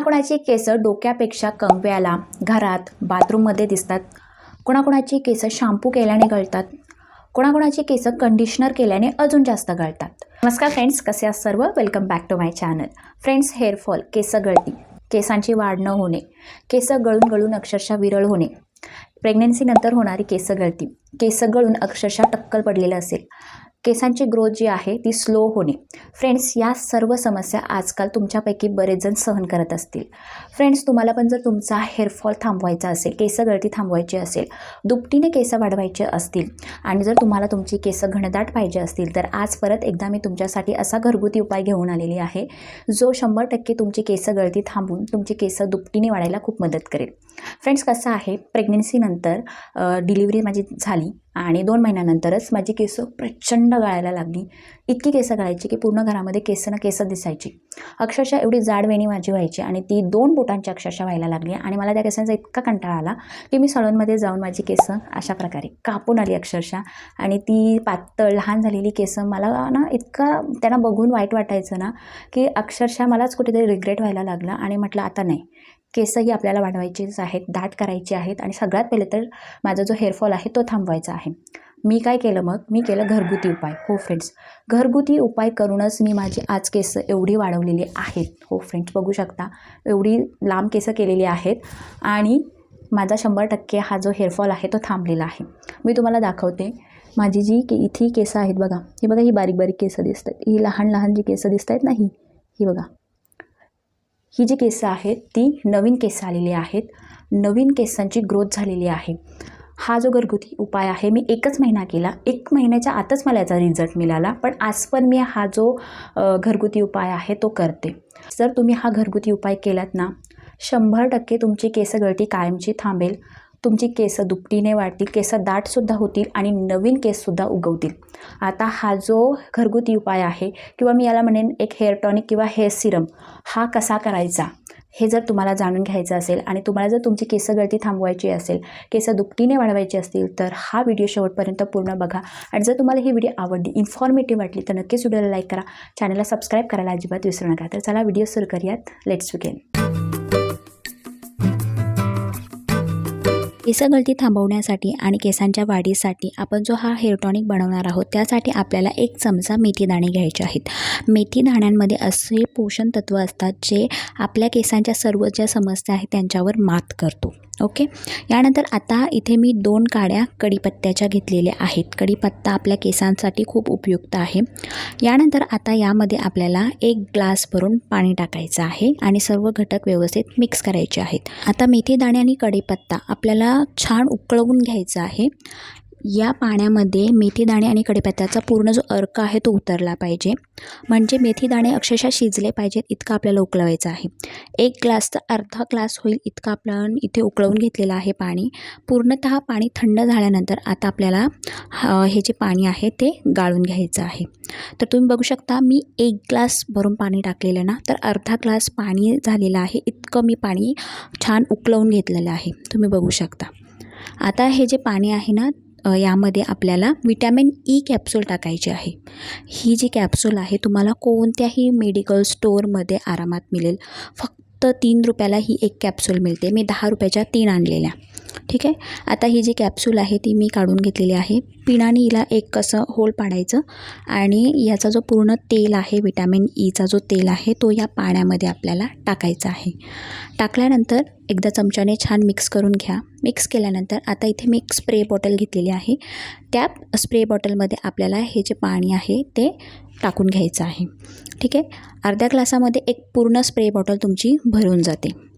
कोणाकोणाची केसं डोक्यापेक्षा कंगव्याला घरात बाथरूममध्ये दिसतात. कोणाकोणाची केसं शॅम्पू केल्याने गळतात. कोणाकोणाची केसं कंडिशनर केल्याने अजून जास्त गळतात. नमस्कार फ्रेंड्स कसे आहात सर्व? Welcome back to my channel friends hair fall केस गळती. केसांची वाढ न होणे. केस गळून गळून अक्षरशः विरळ होणे. प्रेग्नन्सीनंतर होणारी केस गळती. केस गळून अक्षरशः टक्कल पडलेलं असेल. केसांची ग्रोथ जी आहे ती स्लो होणे. फ्रेंड्स या सर्व समस्या आजकाल तुमच्यापैकी बरेच जण सहन करत असतील. फ्रेंड्स तुम्हाला पण जर तुमचा हेअरफॉल थांबवायचा असेल केस गळती थांबवायची असेल दुपटीने केस वाढवायचे असतील आणि जर तुम्हाला तुमची केस घनदाट पाहिजे असतील तर आज परत एकदा मी तुमच्यासाठी असा घरगुती उपाय घेऊन आलेली आहे जो शंभर टक्के तुमची केस गळती थांबून तुमची केस दुपटीने वाढायला खूप मदत करेल. फ्रेंड्स कसं आहे प्रेग्नन्सीनंतर डिलिव्हरी माझी झाली. आणि दोन महिन्यानंतरच माझी केस प्रचंड गळायला लागली. इतकी केसं गळायची की पूर्ण घरामध्ये केस ना केस दिसायची. अक्षरशः एवढी जाड वेणी माझी व्हायची आणि ती दोन बोटांची अक्षरशः व्हायला लागली आणि मला त्या केसांचा इतका कंटाळा आला की मी सळूनमध्ये जाऊन माझी केसं अशा प्रकारे कापून आली अक्षरशः. आणि ती पातळ लहान झालेली केसं मला ना इतका त्यांना बघून वाईट वाटायचं ना की अक्षरशः मलाच कुठेतरी रिग्रेट व्हायला लागला आणि म्हटलं आता नाही. केसही आपल्याला वाढवायचेच आहेत दाट करायचे आहेत आणि सगळ्यात पहिले तर माझा जो हेअरफॉल आहे तो थांबवायचा आहे. मी काय केलं मग? मी केलं घरगुती उपाय. हो फ्रेंड्स घरगुती उपाय करूनच मी माझी आज केस एवढी वाढवलेली आहेत. हो फ्रेंड्स बघू शकता एवढी लांब केसं केलेली आहेत आणि माझा शंभर टक्के हा जो हेअरफॉल आहे तो थांबलेला आहे. मी तुम्हाला दाखवते माझी जी के इथे केस आहेत बघा. ही बघा ही बारीक बारीक केसं दिसत आहेत ही लहान लहान जी केसं दिसत आहेत ना ही? ही बघा. ही जी केसं आहेत ती नवीन केसं आलेली आहेत. नवीन केसांची ग्रोथ झालेली आहे. हा जो घरगुती उपाय आहे मी एकच महिना केला. एक महिन्याच्या आतच मला याचा रिझल्ट मिळाला पण आज पण मी हा जो घरगुती उपाय आहे तो करते. जर तुम्ही हा घरगुती उपाय केलात ना शंभर टक्के तुमची केस गळती कायमची थांबेल. तुमची केस दुपटीने वाढतील केस दाटसुद्धा होतील आणि नवीन केससुद्धा उगवतील. आता हा जो घरगुती उपाय आहे किंवा मी याला म्हणेन एक हेअर टॉनिक किंवा हेअर सिरम हा कसा करायचा? हे जर तुम्हाला जाणून घ्यायचं असेल आणि तुम्हाला जर तुमची केस गळती थांबवायची असेल केस दुपटीने वाढवायची असतील तर हा व्हिडिओ शेवटपर्यंत पूर्ण बघा. आणि जर तुम्हाला ही व्हिडिओ आवडली इन्फॉर्मेटिव्ह वाटली तर नक्कीच व्हिडिओला लाईक करा. चॅनलला सबस्क्राईब करायला अजिबात विसरू नका. तर चला व्हिडिओ सुरू करूयात. लेट्स बिगेन केसगळती थांबवण्यासाठी आणि केसांच्या वाढीसाठी आपण जो हा हेअर टॉनिक बनवणार आहोत त्यासाठी आपल्याला एक चमचा मेथी दाणे घ्यायचे आहेत. मेथी दाण्यांमध्ये असे पोषण तत्व असतात जे आपल्या केसांच्या सर्व ज्या समस्या आहेत त्यांच्यावर मात करतो. ओके? यानंतर आता इथे मी दोन काड्या कढीपत्त्याच्या घेतलेल्या आहेत. कढीपत्ता आपल्या केसांसाठी खूप उपयुक्त आहे. यानंतर आता यामध्ये आपल्याला एक ग्लास भरून पाणी टाकायचं आहे आणि सर्व घटक व्यवस्थित मिक्स करायचे आहेत. आता मेथी दाणे आणि कढीपत्ता आपल्याला छान उकळवून घ्यायचं आहे. या पाण्यामध्ये मेथी दाणे आणि कढीपत्त्याचा पूर्ण जो अर्क आहे तो उतरला पाहिजे. म्हणजे मेथी दाणे अक्षरशः शिजले पाहिजेत इतकं आपल्याला उकळवायचं आहे. एक ग्लास तर अर्धा ग्लास होईल इतकं आपण इथे उकळवून घेतलेलं आहे पाणी. पूर्णतः पाणी थंड झाल्यानंतर आता आपल्याला हे जे पाणी आहे ते गाळून घ्यायचं आहे. तर तुम्ही बघू शकता मी एक ग्लास भरून पाणी टाकलेलं ना तर अर्धा ग्लास पाणी झालेलं आहे. इतकं मी पाणी छान उकळवून घेतलेलं आहे. तुम्ही बघू शकता. आता हे जे पाणी आहे ना यामध्ये आपल्याला विटॅमिन ई कॅप्सूल टाकायची आहे. ही जी कॅप्सूल आहे तुम्हाला कोणत्याही मेडिकल स्टोअरमध्ये आरामात मिळेल. फक्त तीन रुपयाला ही एक कॅप्सूल मिळते. मी दहा रुपयाच्या तीन आणलेल्या. ठीक आहे? आता ही जी कॅप्सूल आहे ती मी काढून घेतलेली आहे. पिणाने हिला एक कसं होल पाडायचं आणि याचा जो पूर्ण तेल आहे विटॅमिन ईचा e जो तेल आहे तो या पाण्यामध्ये आपल्याला टाकायचा आहे. टाकल्यानंतर एकदा चमच्याने छान मिक्स करून घ्या. मिक्स केल्यानंतर आता इथे मी एक स्प्रे बॉटल घेतलेली आहे. त्या स्प्रे बॉटलमध्ये आपल्याला हे जे पाणी आहे ते टाकून घ्यायचं आहे. ठीक आहे? अर्ध्या ग्लासामध्ये एक पूर्ण स्प्रे बॉटल तुमची भरून जाते.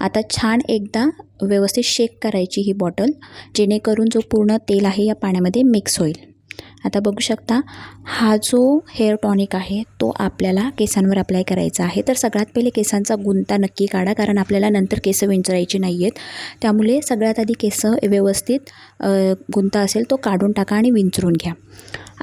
आता छान एकदा व्यवस्थित शेक करायची ही बॉटल जेणेकरून जो पूर्ण तेल आहे या पाण्यामध्ये मिक्स होईल. आता बघू शकता हा जो हेअर टॉनिक आहे तो आपल्याला केसांवर अप्लाय करायचा आहे. तर सगळ्यात पहिले केसांचा गुंता नक्की काढा कारण आपल्याला नंतर केस विंचरायची नाही आहेत त्यामुळे सगळ्यात आधी केस व्यवस्थित गुंता असेल तो काढून टाका आणि विंचरून घ्या.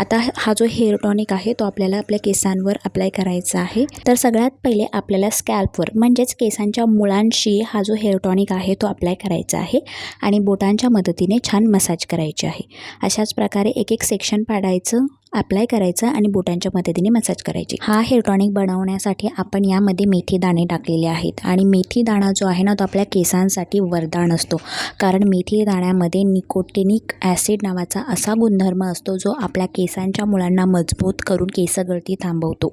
आता हा जो हेअर टॉनिक आहे तो आपल्याला आपल्या केसांवर अप्लाय करायचा आहे. तर सगळ्यात पहिले आपल्याला स्कॅल्पवर म्हणजेच केसांच्या मुळांशी हा जो हेअर टॉनिक आहे तो अप्लाय करायचा आहे आणि बोटांच्या मदतीने छान मसाज करायची आहे. अशाच प्रकारे एक एक सेक्शन पाडायचं. अप्लाय करायचं आणि बोटांच्या मदतीने मसाज करायची. हा हेअर टॉनिक बनवण्यासाठी आपण यामध्ये मेथी दाणे टाकलेले आहेत. आणि मेथी दाणा जो आहे ना तो आपल्या केसांसाठी वरदान असतो. कारण मेथी दाण्यामध्ये निकोटेनिक ॲसिड नावाचा असा गुणधर्म असतो जो आपल्या केसांच्या मुळांना मजबूत करून केसगळती थांबवतो.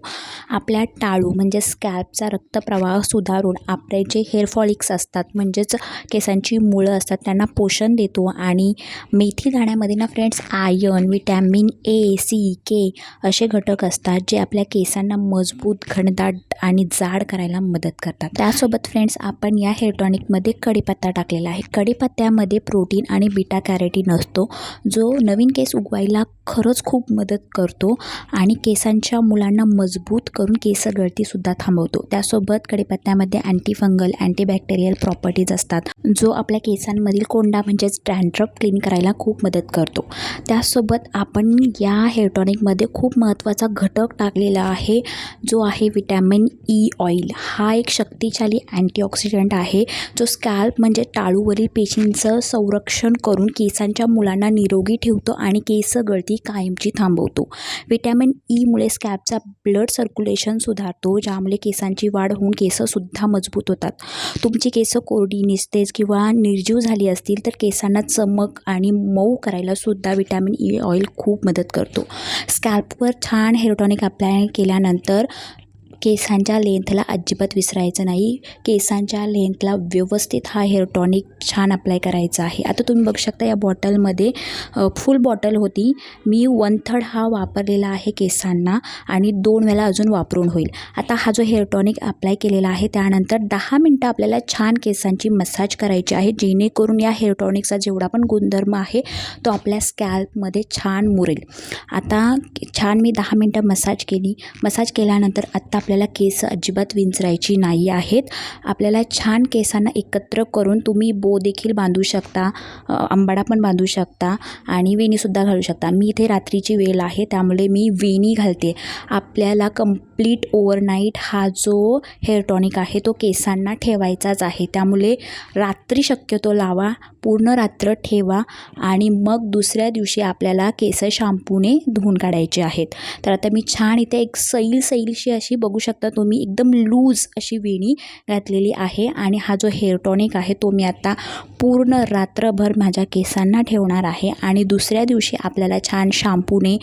आपल्या टाळू म्हणजे स्कॅल्पचा रक्तप्रवाह सुधारून आपले जे हेअर फॉलिक्स असतात म्हणजेच केसांची मुळं असतात त्यांना पोषण देतो. आणि मेथी दाण्यामध्ये ना friends iron vitamin A C K असे घटक असतात जे आपल्या केसांना मजबूत घनदाट आणि जाड करायला मदत करतात. त्यासोबत फ्रेंड्स आपण या हेअर टॉनिकमध्ये कढीपत्ता टाकलेला आहे. कढीपत्त्यामध्ये प्रोटीन आणि बिटा कॅरेटीन असतो जो नवीन केस उगवायला खरंच खूप मदत करतो आणि केसांच्या मुलांना मजबूत करून केस गळतीसुद्धा थांबवतो. त्यासोबत कढीपत्त्यामध्ये अँटीफंगल अँटीबॅक्टेरियल प्रॉपर्टीज असतात जो आपल्या केसांमधील कोंडा म्हणजेच डॅन्ड्रफ क्लीन करायला खूप मदत करतो. त्यासोबत आपण या हेअर टॉनिकमध्ये खूप महत्त्वाचा घटक टाकलेला आहे जो आहे विटॅमिन ई ऑइल. हा एक शक्तिशाली अँटीऑक्सिडंट आहे जो स्कॅल्प म्हणजे टाळूवरील पेशींचं संरक्षण करून केसांच्या मुलांना निरोगी ठेवतो आणि केस गळती कायमची थांबवतो. विटॅमिन ईमुळे स्कॅल्पचा ब्लड सर्क्युलेशन सुधारतो ज्यामुळे केसांची वाढ होऊन केसंसुद्धा मजबूत होतात. तुमची केस कोरडी निस्तेज किंवा निर्जीव झाली असतील तर केसांना चमक आणि मऊ करायला सुद्धा विटॅमिन ई ऑइल खूप मदत करतो. स्कॅल्पवर छान हेअर टॉनिक अप्लाय केल्यानंतर केसांच्या लेंथला अजिबात विसरायचं नाही. केसांच्या लेंथला व्यवस्थित हा हेअर टॉनिक छान अप्लाय करायचा आहे. आता तुम्ही बघू शकता या बॉटलमध्ये फुल बॉटल होती. मी वन थर्ड हा वापरलेला आहे केसांना आणि दोन वेळा अजून वापरून होईल. आता हा जो हेअर टॉनिक अप्लाय केलेला आहे त्यानंतर दहा मिनटं आपल्याला छान केसांची मसाज करायची आहे जेणेकरून या हेअर टॉनिकचा जेवढा पण गुणधर्म आहे तो आपल्या स्कॅल्पमध्ये छान मुरेल. आता छान मी दहा मिनटं मसाज केली. मसाज केल्यानंतर आत्ता आपल्याला केस अजिबात विंचरायची नाही आहेत. आपल्याला छान केसांना एकत्र करून तुम्ही बो देखील बांधू शकता आंबाडा अंबाडा पण बांधू शकता आणि वेणीसुद्धा घालू शकता. मी इथे रात्रीची वेळ आहे त्यामुळे मी वेणी घालते. आपल्याला कंप्लीट ओव्हरनाईट हा जो हेअर टॉनिक आहे तो केसांना ठेवायचाच आहे. त्यामुळे रात्री शक्यतो लावा पूर्ण रात्र ठेवा आणि मग दुसऱ्या दिवशी आपल्याला केस शॅम्पूने धुवून काढायचे आहेत. तर आता मी छान इथे एक सैल सैलशी अशी बघू शकता तुम्ही एकदम लूज अशी वेणी घातलेली आहे. आणि हा जो हेअर टॉनिक आहे तो मी आता पूर्ण रात्रभर माझ्या केसांना ठेवणार आहे आणि दुसऱ्या दिवशी आपल्याला छान शॅम्पूने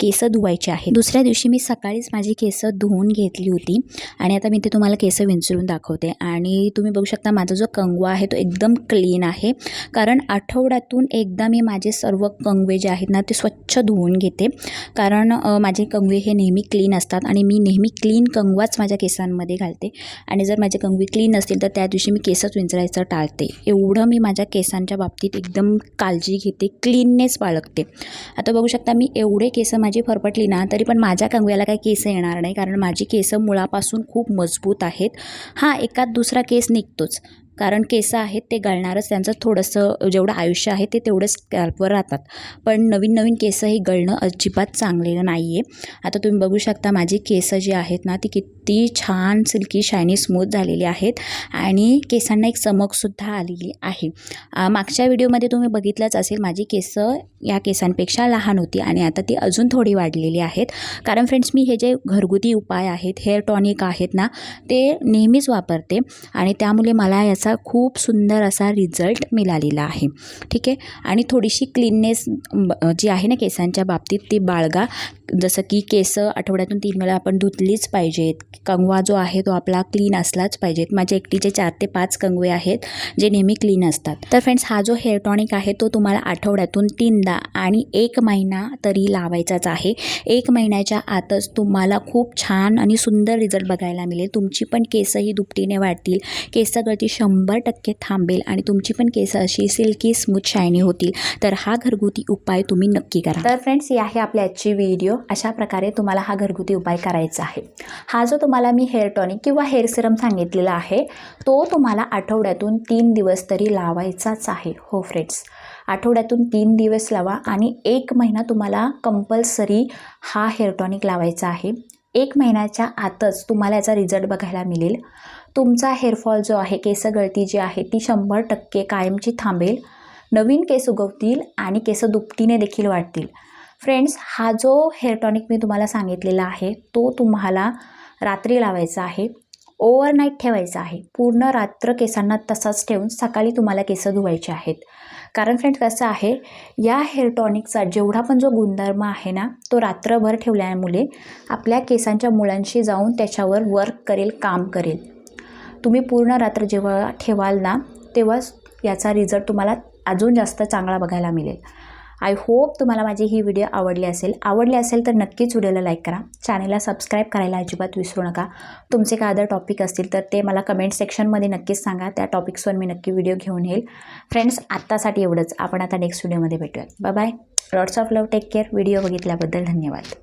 केस धुवायचे आहे दुसऱ्या दिवशी मी सकाळीच माझी केस धुवून घेतली होती आणि आता मी ते तुम्हाला केस विंचरून दाखवते. आणि तुम्ही बघू शकता माझा जो कंगवा आहे तो एकदम क्लीन आहे. कारण आठवड्यातून एकदा मी माझे सर्व कंगवे जे आहेत ना ते स्वच्छ धुवून घेते. कारण माझे कंगवे हे नेहमी क्लीन असतात आणि मी नेहमी क्लीन कंगवाच माझ्या केसांमध्ये घालते. आणि जर माझे कंगवे क्लीन असतील तर त्या दिवशी मी केसच विंचरायचं टाळते. एवढं मी माझ्या केसांच्या बाबतीत एकदम काळजी घेते क्लीननेस बाळगते. आता बघू शकता मी एवढे केस माझी फरफटली ना तरी पण माझ्या कंगव्याला काही केस येणार नाही कारण माझी केस मुळापासून खूप मजबूत आहेत. हां एकात दुसरा केस निघतोच. कारण केस आहेत ते गळणारच त्यांचं थोडंसं जेवढं आयुष्य आहे ते तेवढंच स्कॅल्पवर राहतात. पण नवीन नवीन केस हे गळणं अजिबात चांगलेलं नाही आहे आता तुम्ही बघू शकता माझी केस जी आहेत ना ती किती छान सिल्की शायनी स्मूथ झालेली आहेत आणि केसांना एक चमकसुद्धा आलेली आहे. मागच्या व्हिडिओमध्ये तुम्ही बघितलंच असेल माझी केस या केसांपेक्षा लहान होती आणि आता ती अजून थोडी वाढलेली आहेत. कारण फ्रेंड्स मी हे जे घरगुती उपाय आहेत हेअर टॉनिक आहेत ना ते नेहमीच वापरते आणि त्यामुळे मला याचं खूप सुंदर असा रिझल्ट मिळालेला आहे. ठीक आहे? आणि थोडीशी क्लीननेस जी आहे ना केसांच्या बाबतीत ती बाळगा. जसं की केस आठवड्यातून तीन वेळा आपण धुतलीच पाहिजेत. कंगवा जो आहे तो आपला क्लीन असलाच पाहिजेत. माझे एकटीचे चार ते पाच कंगवे आहेत जे नेहमी क्लीन असतात. तर फ्रेंड्स हा जो हेअर टॉनिक आहे तो तुम्हाला आठवड्यातून तीनदा आणि एक महिना तरी लावायचाच आहे. एक महिन्याच्या आतच तुम्हाला खूप छान आणि सुंदर रिझल्ट बघायला मिळेल. तुमची पण केसही दुपटीने वाढतील. केसं गळती शंभर टक्के थांबेल आणि तुमची पण केस अशी सिल्की स्मूथ शायनी होतील. तर हा घरगुती उपाय तुम्ही नक्की करा. तर फ्रेंड्स ही आहे आपली आजची व्हिडिओ अशा प्रकारे तुम्हाला हा घरगुती उपाय करायचा आहे. हा जो तुम्हाला मी हेअर टॉनिक किंवा हेअर सिरम सांगितलेला आहे तो तुम्हाला आठवड्यातून तीन दिवस तरी लावायचाच आहे. हो फ्रेंड्स आठवड्यातून तीन दिवस लावा आणि एक महिना तुम्हाला कंपल्सरी हा हेअर टॉनिक लावायचा आहे. एक महिन्याच्या आतच तुम्हाला याचा रिझल्ट बघायला मिळेल. तुमचा हेअरफॉल जो आहे केस गळती जी आहे ती शंभर टक्के कायमची थांबेल. नवीन केस उगवतील आणि केस दुपटीने देखील वाढतील. फ्रेंड्स हा जो हेअर टॉनिक मी तुम्हाला सांगितलेला आहे तो तुम्हाला रात्री लावायचा आहे. ओव्हरनाईट ठेवायचा आहे. पूर्ण रात्र केसांना तसाच ठेवून सकाळी तुम्हाला केस धुवायचे आहेत. कारण फ्रेंड्स कसं आहे या हेअर टॉनिकचा जेवढा पण जो गुणधर्म आहे ना तो रात्रभर ठेवल्यामुळे आपल्या केसांच्या मुळांशी जाऊन त्याच्यावर वर्क करेल काम करेल. तुम्ही पूर्ण रात्र जेव्हा ठेवाल ना तेव्हाच याचा रिझल्ट तुम्हाला अजून जास्त चांगला बघायला मिळेल. आय होप तुम्हाला माझी ही व्हिडिओ आवडली असेल. आवडली असेल तर नक्कीच व्हिडिओला लाईक करा. चॅनलला सबस्क्राईब करायला अजिबात विसरू नका. तुमचे काय अदर टॉपिक असतील तर ते मला कमेंट सेक्शनमध्ये नक्कीच सांगा. त्या टॉपिक्सवर मी नक्की व्हिडिओ घेऊन येईल. फ्रेंड्स आत्तासाठी एवढंच. आपण आता नेक्स्ट व्हिडिओमध्ये भेटूयात. Bye bye lots of love take care video बघितल्याबद्दल धन्यवाद.